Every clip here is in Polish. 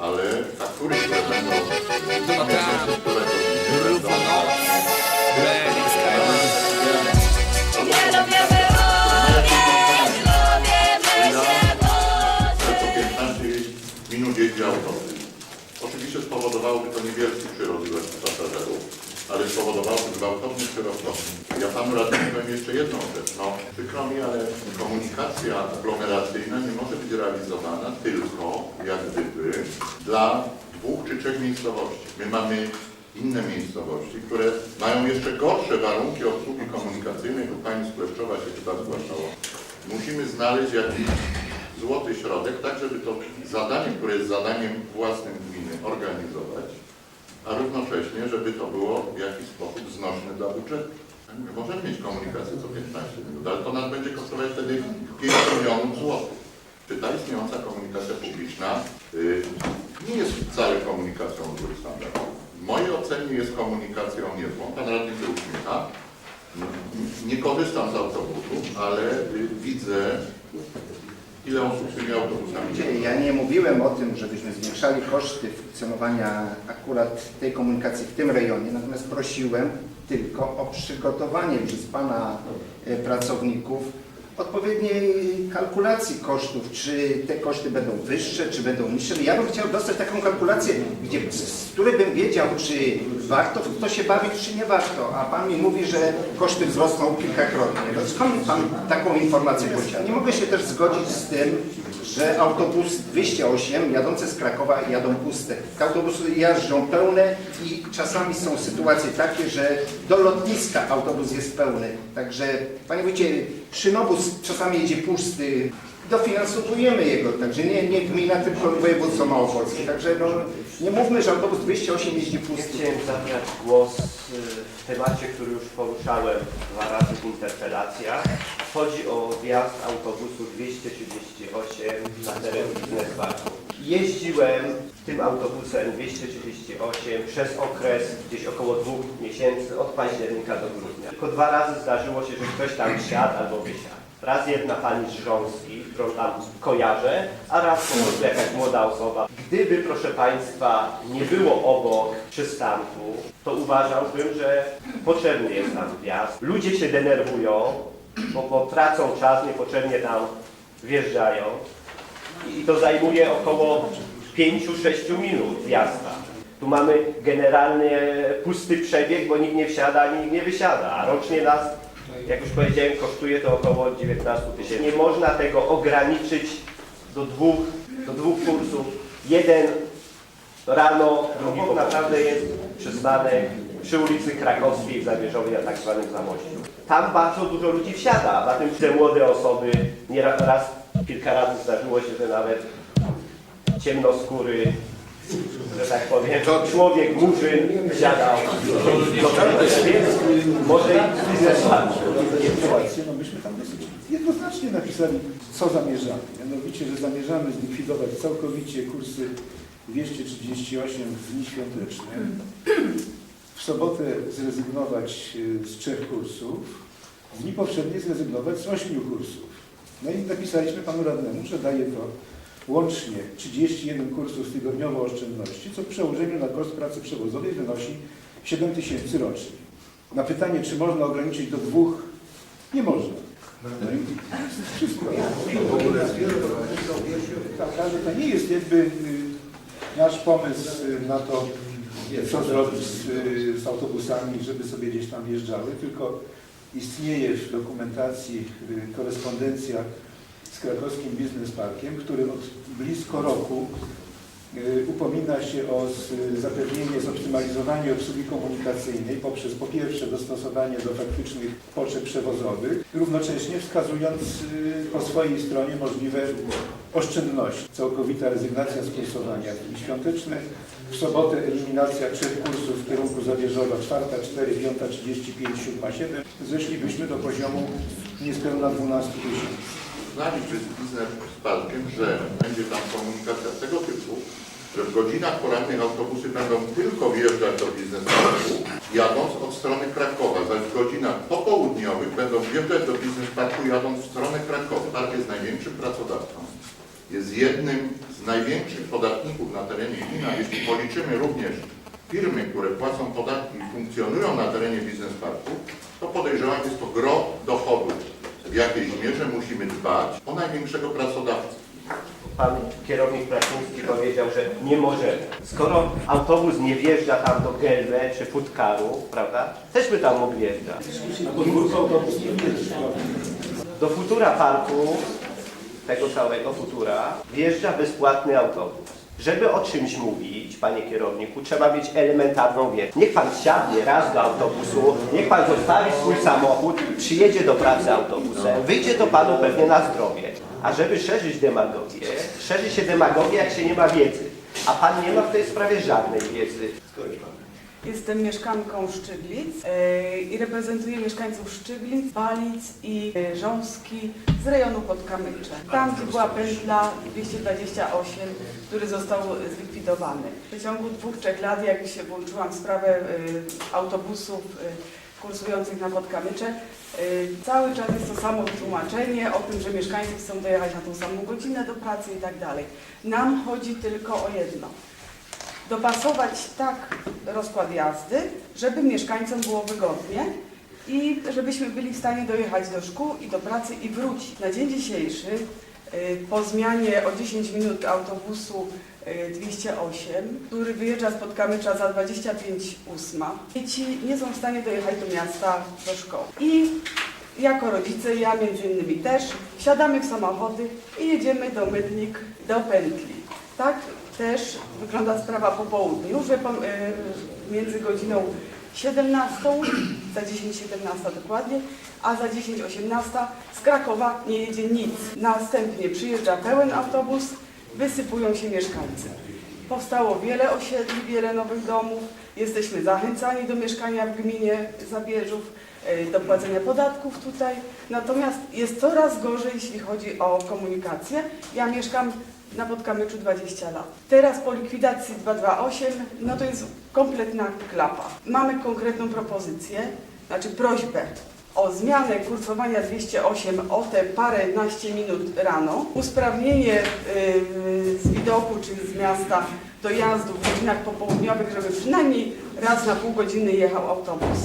ale faktury, które będą No tak. które będą noc. Reliks Nie lubię wyłonień, lubię co 15 minut jeździ autobus. Oczywiście spowodowałoby to niewielki przyrost ilości pasażerów, ale spowodowałoby gwałtowny przyrost. Ja panu radnemu powiem jeszcze jedną rzecz. No, przykro mi, ale komunikacja aglomeracyjna nie może być realizowana tylko jak gdyby dla dwóch czy trzech miejscowości. My mamy inne miejscowości, które mają jeszcze gorsze warunki obsługi komunikacyjnej, bo pani z Kleszczowa się chyba zgłaszała. Musimy znaleźć jakiś złoty środek, tak żeby to zadanie, które jest zadaniem własnym gminy, organizować, a równocześnie, żeby to było w jakiś sposób znośne dla budżetu. My możemy mieć komunikację co 15 minut, ale to nas będzie kosztować wtedy 5 milionów złotych. Czy ta istniejąca komunikacja publiczna y, nie jest wcale komunikacją złych standardów. W mojej ocenie jest komunikacją niezłą. Pan radny się uśmiecha. Nie korzystam z autobusów, ale y, widzę, ile osób tymi autobusami. Ja nie mówiłem o tym, żebyśmy zwiększali koszty funkcjonowania akurat tej komunikacji w tym rejonie, natomiast prosiłem tylko o przygotowanie przez Pana e, pracowników odpowiedniej kalkulacji kosztów, czy te koszty będą wyższe, czy będą niższe. Ja bym chciał dostać taką kalkulację, gdzie, z której bym wiedział, czy warto w to się bawić, czy nie warto. A Pan mi mówi, że koszty wzrosną kilkakrotnie. No skąd Pan taką informację posiada? Nie mogę się też zgodzić z tym, że autobus 208 jadące z Krakowa jadą puste. Te autobusy jeżdżą pełne i czasami są sytuacje takie, że do lotniska autobus jest pełny. Także, Panie Wójcie, szynobus czasami jedzie pusty. Dofinansowujemy jego, także nie, nie gmina, tylko województwo małopolskie. Także no, nie mówmy, że autobus 208 jeździ Ja pusty. chciałem zabrać głos y, w temacie, który już poruszałem dwa razy w interpelacjach. Chodzi o wjazd autobusu 238 na teren biznesparku. Jeździłem tym autobusem 238 przez okres gdzieś około dwóch miesięcy, od października do grudnia. Tylko dwa razy zdarzyło się, że ktoś tam wsiadł albo wysiadł. Raz jedna pani z Rząski, którą tam kojarzę, a raz po prostu jakaś młoda osoba. Gdyby, proszę Państwa, nie było obok przystanku, to uważałbym, że potrzebny jest tam wjazd. Ludzie się denerwują, bo potracą czas, niepotrzebnie tam wjeżdżają i to zajmuje około 5-6 minut wjazda. Tu mamy generalnie pusty przebieg, bo nikt nie wsiada nikt nie wysiada, a rocznie nas, jak już powiedziałem, kosztuje to około 19 tysięcy. Nie można tego ograniczyć do dwóch, do dwóch kursów. Jeden rano, drugi po naprawdę jest przystanek przy ulicy Krakowskiej w Zamierzowie na tak zwanym Zamościu. Tam bardzo dużo ludzi wsiada, na tym te młode osoby, nie raz kilka razy zdarzyło się, że nawet ciemnoskóry, że tak powiem, człowiek, murzyn wsiadał. Do więc może i biznesman. no myśmy tam jednoznacznie napisali, co zamierzamy. Mianowicie, że zamierzamy zlikwidować całkowicie kursy 238 w dni świąteczne. W sobotę zrezygnować y, z trzech kursów. W dni powszednie zrezygnować z ośmiu kursów. No i napisaliśmy panu radnemu, że daje to łącznie 31 kursów tygodniowo oszczędności, co w przełożeniu na koszt pracy przewozowej wynosi 7 tysięcy rocznie. Na pytanie, czy można ograniczyć do dwóch, nie można. No wszystko. To nie jest jakby y, nasz pomysł y, na to, co zrobić z, y, z autobusami, żeby sobie gdzieś tam wjeżdżały, tylko istnieje w dokumentacji korespondencja z krakowskim Biznes Parkiem, który od blisko roku y, upomina się o zapewnienie, zoptymalizowanie obsługi komunikacyjnej poprzez po pierwsze dostosowanie do faktycznych potrzeb przewozowych, równocześnie wskazując y, po swojej stronie możliwe oszczędności. Całkowita rezygnacja z kursowania w świąteczne, w sobotę eliminacja trzech kursów w kierunku Zawierzowa, czwarta, cztery, piąta, 35, siódma, siedem. Zeszlibyśmy do poziomu niespełna 12 tysięcy. Znaliśmy z biznes spadkiem, że będzie tam komunikacja tego typu, że w godzinach porannych autobusy będą tylko wjeżdżać do biznesparku, jadąc od strony Krakowa, zaś w godzinach popołudniowych będą wjeżdżać do biznesparku, jadąc w stronę Krakowa. Park jest największym pracodawcą jest jednym z największych podatników na terenie gmina. Jeśli policzymy również firmy, które płacą podatki i funkcjonują na terenie biznesparku, to podejrzewam, jest to gro dochodu. W jakiejś mierze musimy dbać o największego pracodawcę. Pan kierownik Praciński powiedział, że nie możemy. Skoro autobus nie wjeżdża tam do Gelwe czy Futkaru, prawda? Też by tam mógł wjeżdżać. Do Futura Parku, tego całego Futura, wjeżdża bezpłatny autobus. Żeby o czymś mówić, panie kierowniku, trzeba mieć elementarną wiedzę. Niech pan wsiadnie raz do autobusu, niech pan zostawi swój samochód, przyjedzie do pracy autobusem, wyjdzie to panu pewnie na zdrowie. A żeby szerzyć demagogię, szerzy się demagogia, jak się nie ma wiedzy. A pan nie ma w tej sprawie żadnej wiedzy. Jestem mieszkanką Szczyglic e, i reprezentuję mieszkańców Szczyglic, Balic i e, Rząski z rejonu Podkamycze. Tam gdzie była pętla 228, który został zlikwidowany. W przeciągu dwóch, trzech lat, jak się włączyłam w sprawę e, autobusów e, kursujących na Podkamycze, e, cały czas jest to samo wytłumaczenie o tym, że mieszkańcy chcą dojechać na tą samą godzinę do pracy i tak dalej. Nam chodzi tylko o jedno dopasować tak rozkład jazdy, żeby mieszkańcom było wygodnie i żebyśmy byli w stanie dojechać do szkół i do pracy i wrócić. Na dzień dzisiejszy y, po zmianie o 10 minut autobusu y, 208, który wyjeżdża spod Kamycza za 25 ósma, dzieci nie są w stanie dojechać do miasta, do szkoły. I jako rodzice, ja między innymi też, wsiadamy w samochody i jedziemy do Mydnik, do pętli. Tak też wygląda sprawa po południu, że y, między godziną 17, za 10.17 dokładnie, a za 10.18 z Krakowa nie jedzie nic. Następnie przyjeżdża pełen autobus, wysypują się mieszkańcy. Powstało wiele osiedli, wiele nowych domów. Jesteśmy zachęcani do mieszkania w gminie Zabierzów, y, do płacenia podatków tutaj. Natomiast jest coraz gorzej, jeśli chodzi o komunikację. Ja mieszkam na Podkamyczu 20 lat. Teraz po likwidacji 228, no to jest kompletna klapa. Mamy konkretną propozycję, znaczy prośbę o zmianę kursowania 208 o te paręnaście minut rano, usprawnienie yy, z widoku czy z miasta dojazdu w godzinach popołudniowych, żeby przynajmniej raz na pół godziny jechał autobus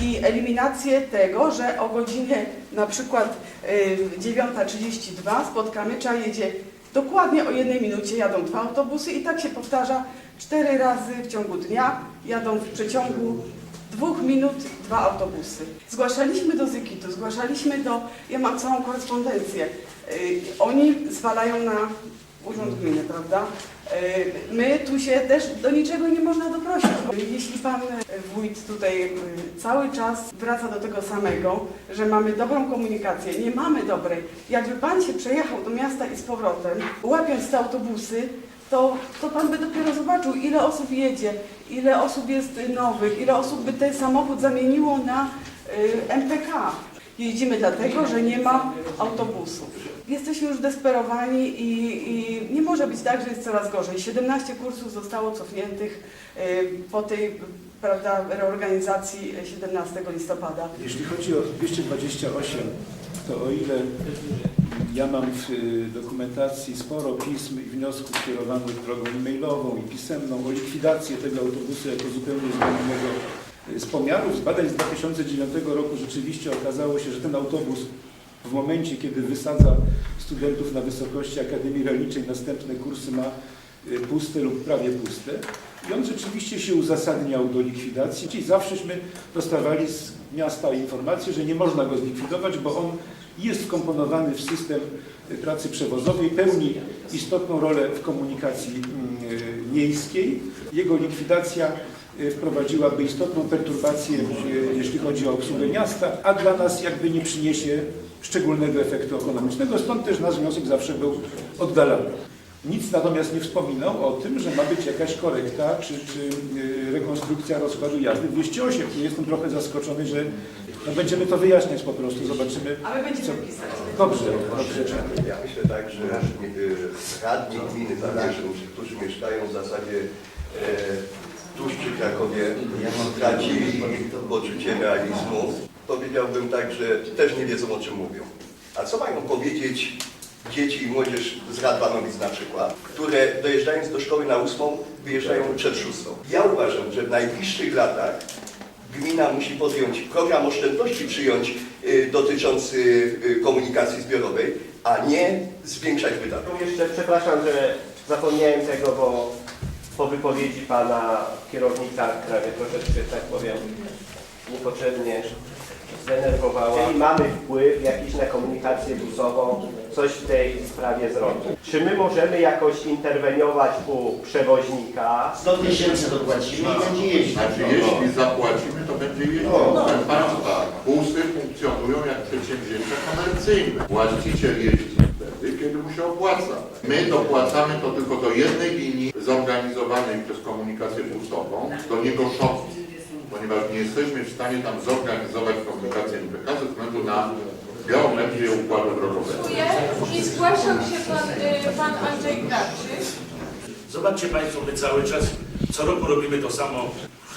i eliminację tego, że o godzinie na przykład y, 9.32 spod Kamycza jedzie dokładnie o jednej minucie jadą dwa autobusy i tak się powtarza cztery razy w ciągu dnia jadą w przeciągu dwóch minut dwa autobusy. Zgłaszaliśmy do Zykitu, zgłaszaliśmy do, ja mam całą korespondencję, y, oni zwalają na urząd gminy, prawda? Y, My tu się też do niczego nie można doprosić. Jeśli pan wójt tutaj y, cały czas wraca do tego samego, że mamy dobrą komunikację, nie mamy dobrej. Jakby pan się przejechał do miasta i z powrotem, łapiąc te autobusy, to, to pan by dopiero zobaczył, ile osób jedzie, ile osób jest nowych, ile osób by ten samochód zamieniło na y, MPK. Jeździmy dlatego, że nie ma autobusów. Jesteśmy już desperowani i, i nie może być tak, że jest coraz gorzej. 17 kursów zostało cofniętych y, po tej prawda, reorganizacji 17 listopada. Jeśli chodzi o 228, to o ile ja mam w dokumentacji sporo pism i wniosków kierowanych drogą e-mailową i pisemną o likwidację tego autobusu jako zupełnie zbędnego y, z pomiarów, z badań z 2009 roku rzeczywiście okazało się, że ten autobus w momencie, kiedy wysadza studentów na wysokości Akademii Rolniczej, następne kursy ma y, puste lub prawie puste. I on rzeczywiście się uzasadniał do likwidacji, czyli zawsześmy dostawali z miasta informację, że nie można go zlikwidować, bo on jest wkomponowany w system y, pracy przewozowej, pełni istotną rolę w komunikacji mm, y, miejskiej. Jego likwidacja wprowadziłaby istotną perturbację, y, jeśli chodzi o obsługę miasta, a dla nas jakby nie przyniesie szczególnego efektu ekonomicznego, stąd też nasz wniosek zawsze był oddalany. Nic natomiast nie wspominał o tym, że ma być jakaś korekta czy, czy y, rekonstrukcja rozkładu jazdy 208. I jestem trochę zaskoczony, że no, będziemy to wyjaśniać po prostu, zobaczymy. A my będziemy Co? pisać. Dobrze, dobrze. Ja myślę tak, że y, radni gminy Zabierzów, którzy mieszkają w zasadzie przy Krakowie, stracili poczucie realizmu. Powiedziałbym tak, że też nie wiedzą o czym mówią. A co mają powiedzieć dzieci i młodzież z Radwanowic na przykład, które dojeżdżając do szkoły na ósmą, wyjeżdżają przed szóstą. Ja uważam, że w najbliższych latach gmina musi podjąć program oszczędności przyjąć y, dotyczący y, komunikacji zbiorowej, a nie zwiększać wydatków. Tu jeszcze przepraszam, że zapomniałem tego, bo po wypowiedzi pana kierownika, która mnie troszeczkę, tak powiem, niepotrzebnie zdenerwowała. Jeżeli mamy wpływ jakiś na komunikację busową, coś w tej sprawie zrobić. Czy my możemy jakoś interweniować u przewoźnika? 100 tysięcy dopłacimy i będzie jeździć. Znaczy, jeśli zapłacimy, to będzie jeździć. Proszę Państwa, busy funkcjonują jak przedsięwzięcia komercyjne. Właściciel jeździ się opłaca. My dopłacamy to tylko do jednej linii zorganizowanej przez komunikację busową, do niego szoku, ponieważ nie jesteśmy w stanie tam zorganizować komunikację MPK ze względu na geometrię układu drogowego. I zgłaszał się pan, y, pan Andrzej Krawczyk. Zobaczcie Państwo, my cały czas, co roku robimy to samo,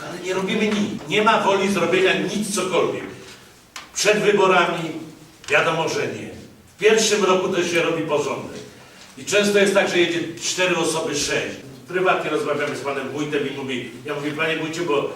ale nie robimy nic. Nie ma woli zrobienia nic cokolwiek. Przed wyborami wiadomo, że nie. W pierwszym roku to się robi porządek. I często jest tak, że jedzie cztery osoby, sześć. Prywatnie rozmawiamy z panem wójtem i mówi, ja mówię, panie wójcie, bo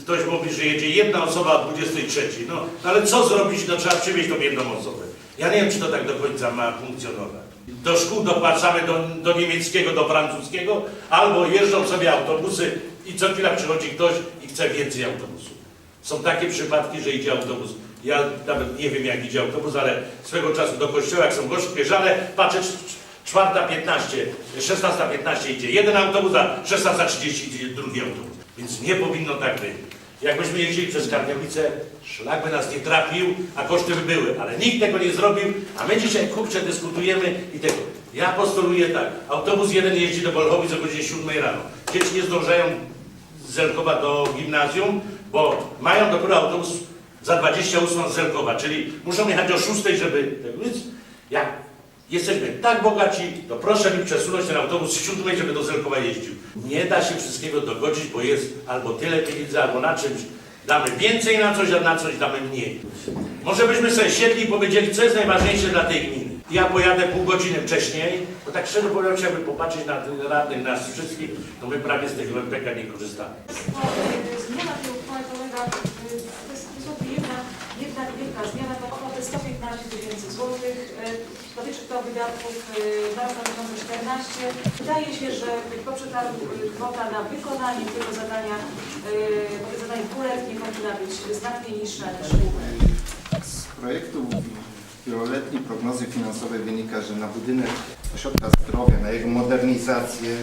ktoś mówi, że jedzie jedna osoba o 23. No, no ale co zrobić? No trzeba przywieźć tą jedną osobę. Ja nie wiem, czy to tak do końca ma funkcjonować. Do szkół dopłacamy do, do niemieckiego, do francuskiego, albo jeżdżą sobie autobusy i co chwila przychodzi ktoś i chce więcej autobusów. Są takie przypadki, że idzie autobus. Ja nawet nie wiem, jak idzie autobus, ale swego czasu do kościoła, jak są gorzkie żale, patrzę, cz- cz- czwarta 15, 16, 15 idzie jeden autobus, a 16.30 idzie drugi autobus. Więc nie powinno tak być. Jakbyśmy jeździli przez Karniowicę, szlak by nas nie trafił, a koszty by były. Ale nikt tego nie zrobił, a my dzisiaj kurczę dyskutujemy i tego. Ja postuluję tak, autobus jeden jeździ do Bolchowic o godzinie 7 rano. Dzieci nie zdążają z Zelkowa do gimnazjum, bo mają dopiero autobus za 28 z Zelkowa, czyli muszą jechać o 6, żeby... Więc jak jesteśmy tak bogaci, to proszę mi przesunąć ten autobus z 7, żeby do Zelkowa jeździł. Nie da się wszystkiego dogodzić, bo jest albo tyle pieniędzy, albo na czymś damy więcej na coś, a na coś damy mniej. Może byśmy sobie siedli i powiedzieli, co jest najważniejsze dla tej gminy. Ja pojadę pół godziny wcześniej, bo tak szczerze mówiąc, jakby popatrzeć na radnych, nas wszystkich, to my prawie z tego MPK nie korzystamy. Zmiana tej uchwały polega, wielka zmiana, to kwotę 115 tysięcy złotych. y, Dotyczy to wydatków y, na rok 2014. Wydaje się, że po przetargu y, kwota na wykonanie tego zadania, y, tego zadania dwuletnie powinna być znacznie niższa niż Z projektu wieloletniej prognozy finansowej wynika, że na budynek ośrodka zdrowia, na jego modernizację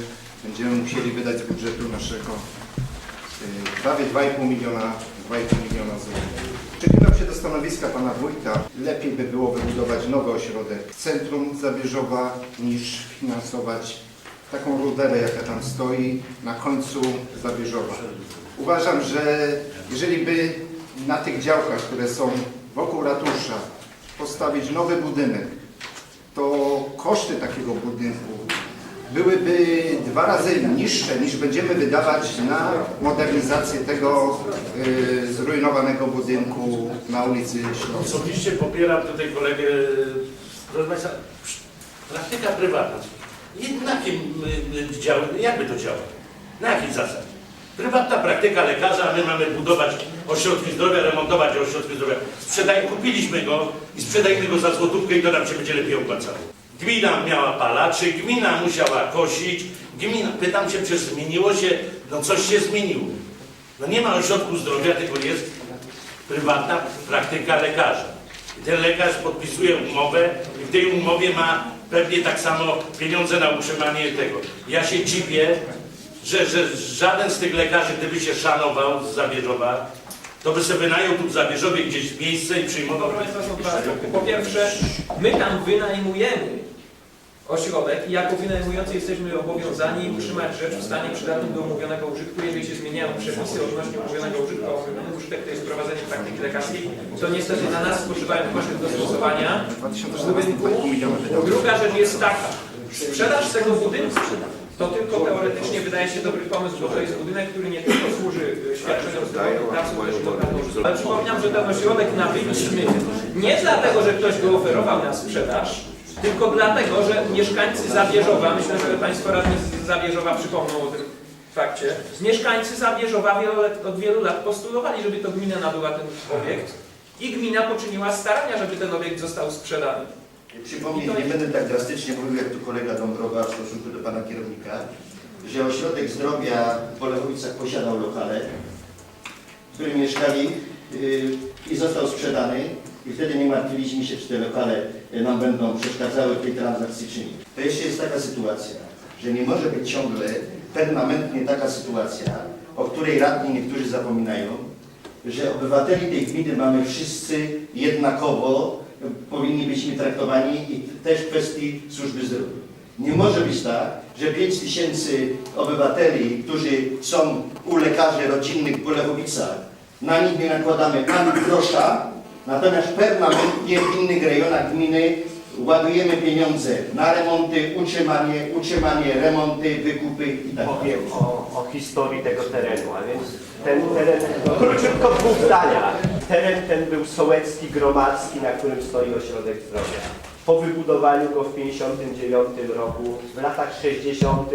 będziemy musieli wydać z budżetu naszego prawie 2,5 miliona, 2,5 miliona złotych. Przychylam się do stanowiska pana wójta. Lepiej by było wybudować nowy ośrodek w centrum Zabierzowa niż finansować taką ruderę, jaka tam stoi na końcu Zabierzowa. Uważam, że jeżeli by na tych działkach, które są wokół ratusza, postawić nowy budynek, to koszty takiego budynku byłyby dwa razy niższe niż będziemy wydawać na modernizację tego y, zrujnowanego budynku na ulicy Śląskiej. Osobiście popieram tutaj kolegę, proszę Państwa, praktyka prywatna. Jakim y, działa, jakby to działa? Na jakiej zasadzie? Prywatna praktyka lekarza, a my mamy budować ośrodki zdrowia, remontować ośrodki zdrowia. Sprzedaj, kupiliśmy go i sprzedajmy go za złotówkę i to nam się będzie lepiej opłacało. Gmina miała palaczy, gmina musiała kosić, gmina, pytam się, czy zmieniło się, no coś się zmieniło. No nie ma ośrodku zdrowia, tylko jest prywatna praktyka lekarza. I ten lekarz podpisuje umowę i w tej umowie ma pewnie tak samo pieniądze na utrzymanie tego. Ja się dziwię, że, że żaden z tych lekarzy, gdyby się szanował z to by sobie wynajął tu w Zabierzowie gdzieś miejsce i przyjmował... Proszę Państwa, są dwa aspekty. Po pierwsze, my tam wynajmujemy ośrodek i jako wynajmujący jesteśmy obowiązani utrzymać rzecz w stanie przydatnym do umówionego użytku. Jeżeli się zmieniają przepisy odnośnie umówionego użytku, a umówiony użytek to jest prowadzenie praktyki lekarskiej, to niestety na nas spoczywają koszty dostosowania budynku. 2014 miliona wydał. Druga rzecz jest taka, sprzedaż tego budynku to tylko teoretycznie wydaje się dobry pomysł, bo to jest budynek, który nie tylko służy świadczeniom zdrowotnym, pracą też Ale przypominam, że ten ośrodek nabyliśmy nie dlatego, że ktoś go oferował na sprzedaż, tylko dlatego, że mieszkańcy Zabierzowa, myślę, że Państwo radni z Zabierzowa przypomną o tym fakcie, mieszkańcy Zabierzowa od wielu lat postulowali, żeby to gmina nabyła ten obiekt i gmina poczyniła starania, żeby ten obiekt został sprzedany. Przypomnę, nie będę tak drastycznie mówił jak tu kolega Dąbrowa w stosunku do pana kierownika, że ośrodek zdrowia w Polechowicach posiadał lokale, w którym mieszkali yy, i został sprzedany i wtedy nie martwiliśmy się, czy te lokale y, nam będą przeszkadzały w tej transakcji, czy nie. To jeszcze jest taka sytuacja, że nie może być ciągle permanentnie taka sytuacja, o której radni niektórzy zapominają, że obywateli tej gminy mamy wszyscy jednakowo, powinni być traktowani i też w kwestii służby zdrowia. Nie może być tak, że 5 tysięcy obywateli, którzy są u lekarzy rodzinnych w Bolechowicach, na nich nie nakładamy ani grosza, natomiast permanentnie w innych rejonach gminy ładujemy pieniądze na remonty, utrzymanie, utrzymanie, remonty, wykupy i tak dalej. Powiem o, o historii tego terenu, a więc ten teren, króciutko w dwóch zdaniach. Teren ten był sołecki, gromadzki, na którym stoi ośrodek zdrowia. Po wybudowaniu go w 1959 roku, w latach 60.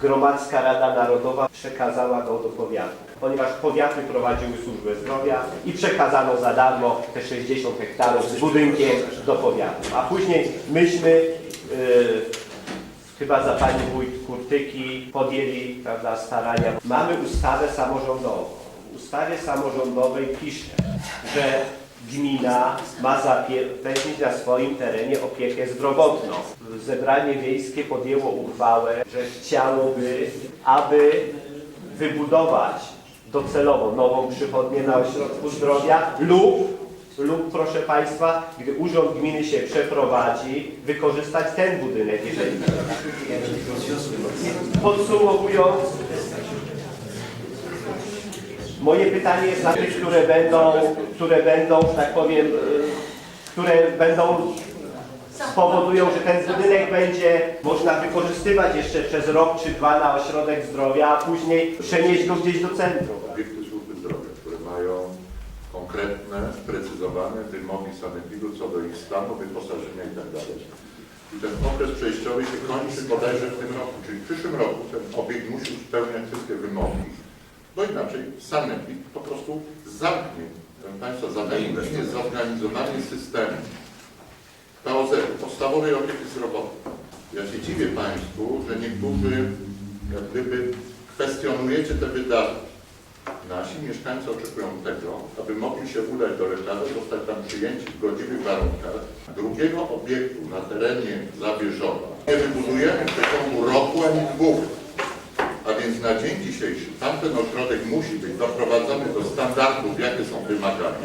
Gromadzka Rada Narodowa przekazała go do powiatu. Ponieważ powiaty prowadziły służbę zdrowia i przekazano za darmo te 60 hektarów z budynkiem do powiatu. A później myśmy yy, chyba za pani wójt Kurtyki podjęli prawda, starania. Mamy ustawę samorządową. W ustawie samorządowej pisze, że gmina ma zapewnić na swoim terenie opiekę zdrowotną. Zebranie wiejskie podjęło uchwałę, że chciałoby, aby wybudować docelowo nową przychodnię na ośrodku zdrowia lub lub proszę Państwa, gdy Urząd Gminy się przeprowadzi, wykorzystać ten budynek, jeżeli Podsumowując, moje pytanie jest na tych, które będą, które będą, że tak powiem, y, które będą spowodują, że ten budynek będzie można wykorzystywać jeszcze przez rok czy dwa na ośrodek zdrowia, a później przenieść go gdzieś do centrum. Obiekty służby zdrowia, które mają konkretne, sprecyzowane wymogi sanepidu co do ich stanu, wyposażenia itd. I ten okres przejściowy się kończy bodajże w tym roku, czyli w przyszłym roku ten obiekt musi spełniać wszystkie wymogi, bo inaczej sanepid po prostu zamknie. Proszę Państwa, zadaniem jest zorganizowanie systemu POZ, podstawowej opieki zdrowotnej. Ja się dziwię Państwu, że niektórzy jak gdyby kwestionujecie te wydatki. Nasi mieszkańcy oczekują tego, aby mogli się udać do lekarza, zostać tam przyjęci w godziwych warunkach. Drugiego obiektu na terenie Zabierzowa nie wybudujemy w przeciągu roku ani dwóch. Na dzień dzisiejszy tamten ośrodek musi być doprowadzony do standardów, jakie są wymagane.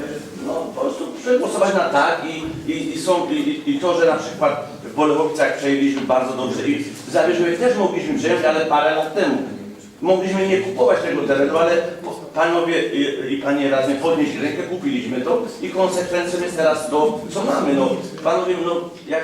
No po prostu przegłosować na tak i, i, i, są, i, i to, że na przykład w Bolechowicach przejęliśmy bardzo dobrze i w Zabierzowie też mogliśmy przejąć, ale parę lat temu. Mogliśmy nie kupować tego terenu, ale panowie i, i panie radni podnieśli rękę, kupiliśmy to i konsekwencją jest teraz to, co mamy. No, panowie, no jak...